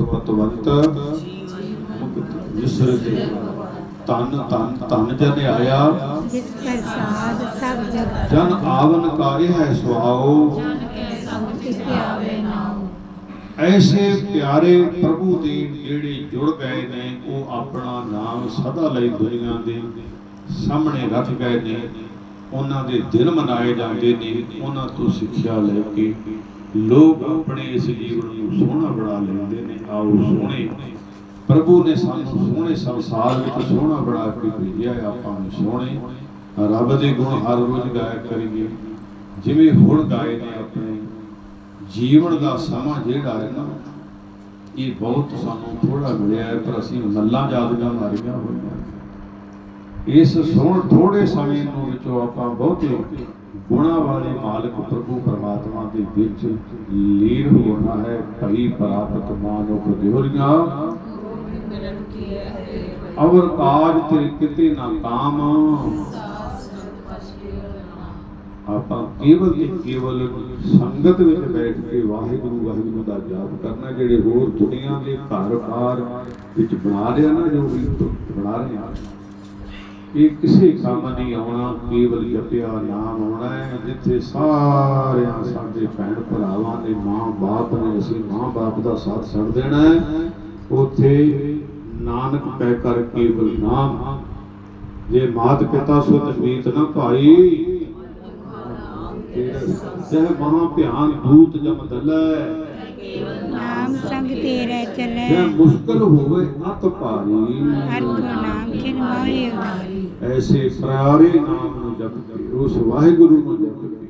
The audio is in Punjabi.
ਮੁਕਤ ਵਿਸਰਤੇ ਤਨ ਤਨ ਤਨ ਜਨ ਆਇਆ। ਜਿਸ ਪ੍ਰਸਾਦ ਸਭ ਜਗਤ ਜਨ ਆਵਨ ਕਾ ਇਹ ਹੈ ਸੁਆਓ ਜਨ ਕੇ ਸੰਗ ਤਿਤੇ ਆਵੇ ਨਾਉ। ਐਸੇ ਪਿਆਰੇ ਪ੍ਰਭੂ ਦੇ ਜਿਹੜੇ ਜੁੜ ਗਏ ਨੇ ਉਹ ਆਪਣਾ ਨਾਮ ਸਦਾ ਲਈ ਦੁਨੀਆ ਦੇ ਸਾਹਮਣੇ ਰੱਖ ਗਏ ਨੇ। ਉਹਨਾਂ ਦੇ ਦਿਨ ਮਨਾਏ ਜਾਂਦੇ ਨੇ ਉਹਨਾਂ ਤੋਂ ਸਿੱਖਿਆ ਲੈ ਕੇ ਲੋਕ ਆਪਣੇ ਇਸ ਜੀਵਨ ਨੂੰ ਸੋਹਣਾ ਬਣਾ ਲੈਂਦੇ ਨੇ, ਆਓ ਸੋਹਣੇ। ਪ੍ਰਭੂ ਨੇ ਸਾਨੂੰ ਸੋਹਣੇ ਸੰਸਾਰ ਵਿੱਚ ਸੋਹਣਾ ਬਣਾ ਕੇ ਭੇਜਿਆ ਆਪਾਂ ਨੂੰ ਸੋਹਣੇ। ਰੱਬ ਦੇ ਗੁਣ ਹਰ ਰੋਜ਼ ਗਾਇਆ ਕਰੀਏ। ਜਿਵੇਂ ਹੁਣ ਗਾਏ ਨੇ ਆਪਣੇ। ਜੀਵਨ ਦਾ ਸਮਾਂ ਜਿਹੜਾ ਹੈ ਨਾ, ਇਹ ਬਹੁਤ ਸਾਨੂੰ ਥੋੜਾ ਮਿਲਿਆ ਹੈ, ਪਰ ਅਸੀਂ ਮੱਲਾਂ ਯਾਦਗਾਂ ਮਾਰੀਆਂ ਹੋਈਆਂ। ਇਸ ਸੋਹਣ ਥੋੜੇ ਸਮੇਂ ਨੂੰ ਵਿੱਚੋਂ ਆਪਾਂ ਬਹੁਤੇ ਗੁਣਾ ਵਾਲੇ ਮਾਲਕ ਪ੍ਰਭੂ ਪਰਮਾਤਮਾ ਦੇ ਵਿੱਚ ਲੀਨ ਹੋਣਾ ਹੈ, ਭਈ ਪ੍ਰਾਪਤ ਮਾਨੁਖ ਦਿਹਰੀਆਂ ਅਵਰ ਕਾਜ ਤੇ ਕਿਤੇ ਨਾ ਕਾਮ। ਆਪਾਂ ਕੇਵਲ ਤੇ ਕੇਵਲ ਸੰਗਤ ਵਿੱਚ ਬੈਠ ਕੇ ਵਾਹਿਗੁਰੂ ਵਾਹਿਗੁਰੂ ਦਾ ਜਾਪ ਕਰਨਾ, ਜਿਹੜੇ ਹੋਰ ਦੁਨੀਆ ਦੇ ਘਰ-ਬਾਰ ਵਿੱਚ ਬਣਾ ਰਿਹਾ ਨਾ, ਜੋ ਵੀ ਬਣਾ ਰਹੇ ਆ ਇਹ ਕਿਸੇ ਕੰਮ ਨਹੀਂ ਆਉਣਾ ਕੇਵਲ ਜਪਿਆ ਨਾਮ ਆਉਣਾ ਹੈ ਜਿੱਥੇ ਸਾਰਿਆਂ ਸਾਡੇ ਭੈਣ ਭਰਾਵਾਂ ਦੇ ਮਾਂ ਬਾਪ ਨੇ ਅਸੀਂ ਮਾਂ ਬਾਪ ਦਾ ਸਾਥ ਛੱਡ ਦੇਣਾ ਹੈ। ਉਥੇ ਨਾਨਕ ਕਹਿ ਕਰ ਕੇਵਲ ਨਾਮ। ਜੇ ਮਾਤ ਪਿਤਾ ਸੁਤ ਮੀਤ ਨਾ ਭਾਈ ਸਹਿ ਮਹਾ ਧਿਆਨ ਦੂਤ ਜਮ ਦਲੈ। ਨਾਮ ਸੰਗ ਤੇਰੇ ਚੱਲੇ। ਜੇ ਮੁਸ਼ਕਲ ਹੋਵੇ ਅਤ ਭਾਰੀ। ਹਰ ਕੋ ਨਾਮ ਮੋਹਿ ਉਦਾਰੀ ਐਸੇ ਪਿਆਰੇ ਨਾਮ ਨੂੰ ਜਪ ਕੇ ਉਸ ਵਾਹਿਗੁਰੂ ਨੂੰ ਜਪ ਕੇ